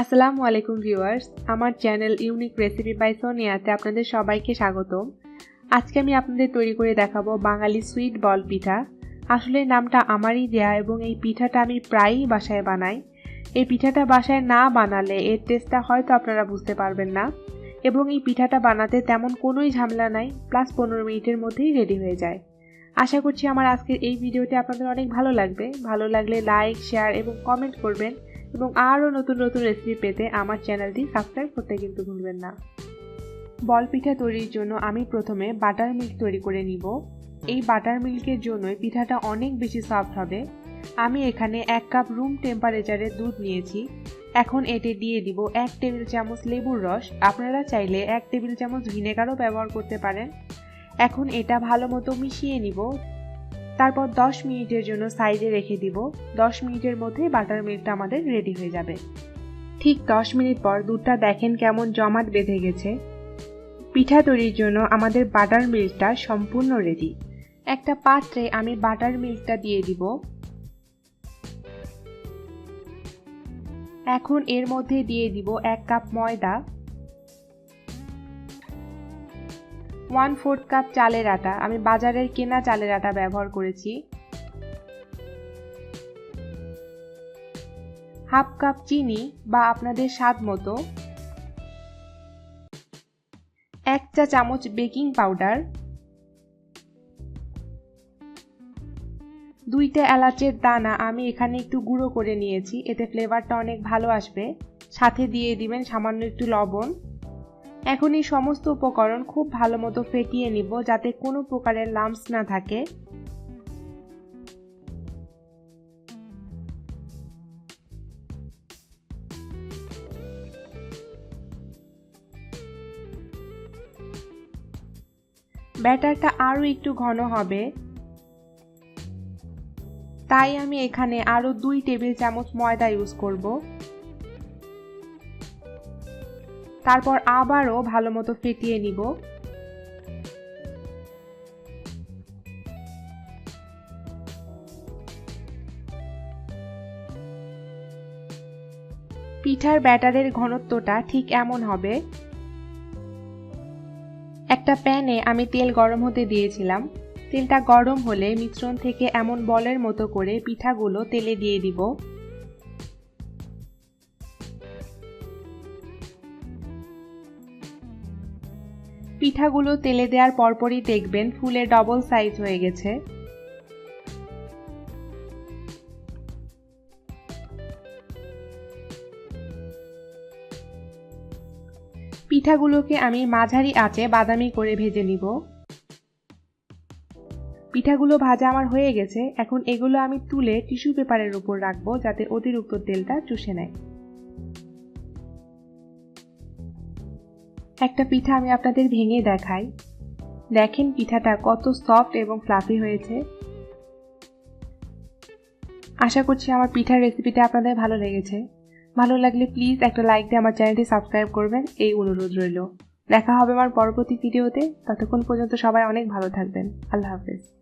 আসসালামু আলাইকুম ভিউয়ার্স, আমার চ্যানেল ইউনিক রেসিপি বাই সোনিয়াতে আপনাদের সবাইকে স্বাগতম। আজকে আমি আপনাদের তৈরি করে দেখাবো বাঙালি সুইট বল পিঠা। আসলে নামটা আমারই দেয়া এবং এই পিঠাটা আমি প্রায়ই বাসায় বানাই। এই পিঠাটা বাসায় না বানালে এর টেস্টটা হয়তো আপনারা বুঝতে পারবেন না। এবং এই পিঠাটা বানাতে তেমন কোনোই ঝামেলা নাই প্লাস পনেরো মিনিটের মধ্যেই রেডি হয়ে যায়। আশা করছি আমার আজকের এই ভিডিওটি আপনাদের অনেক ভালো লাগবে। ভালো লাগলে লাইক শেয়ার এবং কমেন্ট করবেন। এবং আরও নতুন নতুন রেসিপি পেতে আমার চ্যানেলটি সাবস্ক্রাইব করতে কিন্তু ভুলবেন না। বল পিঠা তৈরির জন্য আমি প্রথমে বাটার মিল্ক তৈরি করে নিব। এই বাটার মিল্কের জন্যই পিঠাটা অনেক বেশি সফট হবে। আমি এখানে এক কাপ রুম টেম্পারেচারে দুধ নিয়েছি। এখন এতে দিয়ে দিব এক টেবিল চামচ লেবুর রস। আপনারা চাইলে এক টেবিল চামচ ভিনেগারও ব্যবহার করতে পারেন। এখন এটা ভালো মতো মিশিয়ে নিব। তারপর 10 মিনিটের জন্য সাইডে রেখে দিব। 10 মিনিটের মধ্যে বাটার মিল্কটা আমাদের রেডি হয়ে যাবে। ঠিক 10 মিনিট পর দুধটা দেখেন কেমন জমাট বেঁধে গেছে। পিঠা তৈরির জন্য আমাদের বাটার মিল্কটা সম্পূর্ণ রেডি একটা পাত্রে আমি বাটার মিল্কটা দিয়ে দিব। এখন এর মধ্যে দিয়ে দিব এক কাপ ময়দা। ওয়ান ফোর্থ কাপ চালের আটা। আমি বাজারের কেনা চালের আটা ব্যবহার করেছি। হাফ কাপ চিনি বা আপনাদের স্বাদ মতো। এক চা চামচ বেকিং পাউডার। দুইটা এলাচের দানা আমি এখানে একটু গুঁড়ো করে নিয়েছি। এতে ফ্লেভারটা অনেক ভালো আসবে। সাথে দিয়ে দিবেন সামান্য একটু লবণ। এখন এই সমস্ত উপকরণ খুব ভালো মতো ফেটিয়ে নিব যাতে কোনো প্রকারের লাম্পস না থাকে। ব্যাটারটা আরও একটু ঘন হবে। তাই আমি এখানে আরও দুই টেবিল চামচ ময়দা ইউজ করব। তারপর আবারও ভালো মতো ফেটিয়ে নিব। পিঠার ব্যাটারের ঘনত্বটা ঠিক এমন হবে। একটা প্যানে আমি তেল গরম হতে দিয়েছিলাম। তেলটা গরম হলে মিশ্রণ থেকে এমন বলের মতো করে পিঠাগুলো তেলে দিয়ে দিব। পিঠাগুলো তেলে দেওয়ার পরপরই দেখবেন ফুলে ডবল সাইজ হয়ে গেছে। পিঠাগুলোকে আমি মাঝারি আঁচে বাদামি করে ভেজে নিব। পিঠাগুলো ভাজা আমার হয়ে গেছে, এখন এগুলো আমি তুলে টিস্যু পেপারের উপর রাখব যাতে অতিরিক্ত তেলটা চুষে নেয়। একটা পিঠা আমি আপনাদের ভেঙে দেখাই। দেখেন পিঠাটা কত সফট এবং ফ্লাফি হয়েছে। আশা করছি আমার পিঠার রেসিপিটা আপনাদের ভালো লেগেছে। ভালো লাগলে প্লিজ একটা লাইক দিয়ে আমার চ্যানেলটি সাবস্ক্রাইব করবেন। এই অনুরোধ রইল। দেখা হবে আমার পরবর্তী ভিডিওতে ততক্ষণ পর্যন্ত সবাই অনেক ভালো থাকবেন। আল্লাহ হাফেজ।